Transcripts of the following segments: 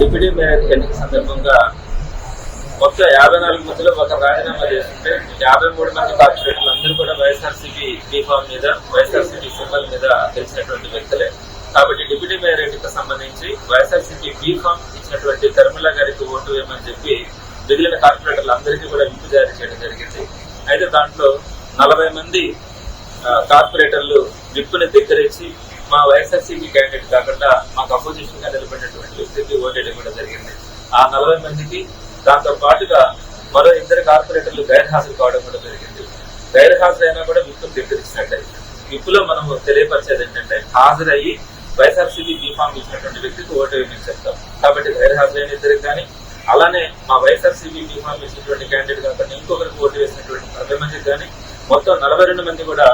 Deputy mayor ఎన్నిక సందర్భంగా మొత్తం యాభై నాలుగు మందిలో ఒక రాజీనామా చేస్తుంటే యాభై మూడు మంది కార్పొరేటర్లు అందరూ కూడా వైఎస్ఆర్సీపీ బీఫామ్ మీద వైఎస్ఆర్సీపీ సింబల్ మీద తెలిసినటువంటి వ్యక్తులే. కాబట్టి డిప్యూటీ మేయర్ ఎన్నిక సంబంధించి వైఎస్ఆర్సీపీ బీఫామ్ ఇచ్చినటువంటి ధర్మల గారికి ఓటు వేయమని చెప్పి మిగిలిన కార్పొరేటర్లు అందరికీ కూడా విప్పు జారీ చేయడం జరిగింది. అయితే దాంట్లో నలభై మంది కార్పొరేటర్లు విప్పుని ధిక్కరించి మా వైఎస్ఆర్సీపీ క్యాండిడేట్ కాకుండా మాకు అపోజిషన్గా నిలబడినటువంటి వ్యక్తికి ఓటేయడం కూడా జరిగింది. ఆ నలభై మందికి దాంతో పాటుగా మరో ఇద్దరు కార్పొరేటర్లు గైర్హాజరు కావడం కూడా జరిగింది. గైర్హాజరైనా కూడా విప్పును ధిక్కరించినట్టే విప్పులో మనం తెలియపరిచేది ఏంటంటే హాజరయ్యి వైఎస్ఆర్సీపీ బీఫామ్ ఇచ్చినటువంటి వ్యక్తికి ఓటు వేయమని చెప్తాం. కాబట్టి గైర్హాజరైన ఇద్దరికి కానీ అలానే మా వైఎస్ఆర్సీపీ బీఫామ్ ఇచ్చినటువంటి క్యాండిడేట్ కాకుండా ఇంకొకరికి ఓటు వేసినటువంటి నలభై మందికి కానీ మొత్తం నలభై రెండు మంది కూడా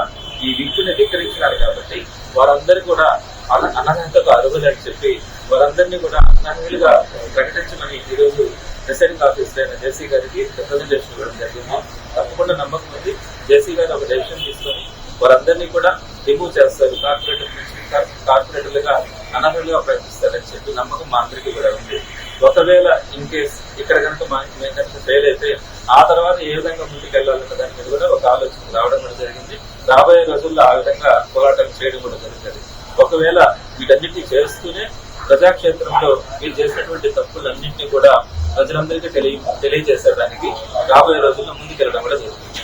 ఈ విప్పుని ధిక్కరించినారు కాబట్టి వారందరూ కూడా అన- అనర్హతకు అర్హులని చెప్పి వారందరినీ కూడా అనర్హులుగా ప్రకటించమని ఈరోజు ప్రెసిడెంట్ ఆఫీసర్ అయిన జేసీ గారికి రిప్రజెంటేషన్ ఇవ్వడం జరిగింది. తప్పకుండా నమ్మకం ఉంది. జేసీ గారు ఒక డెసిషన్ తీసుకొని వారందరినీ కూడా రిమూవ్ చేస్తారు. కార్పొరేటర్ నుంచి కార్పొరేటర్లుగా అనర్హులుగా ప్రయత్నిస్తారని చెప్పి నమ్మకం మా అందరికీ కూడా ఉంది. ఒకవేళ ఇన్ కేస్ ఇక్కడ కనుక మేము కనుక ఫెయిల్ అయితే ఆ తర్వాత ఏ విధంగా ముందుకెళ్ళాలన్న దాని మీద కూడా ఒక ఆలోచన రావడం కూడా జరిగింది. రాబోయే రోజుల్లో ఆ విధంగా పోరాటం చేయడం కూడా జరుగుతుంది. ఒకవేళ వీటన్నిటిని చేస్తూనే ప్రజాక్షేత్రంలో మీరు చేసినటువంటి తప్పులన్నింటినీ కూడా ప్రజలందరికీ తెలియ తెలియజేసేదానికి రాబోయే రోజుల్లో ముందుకెళ్ళడం కూడా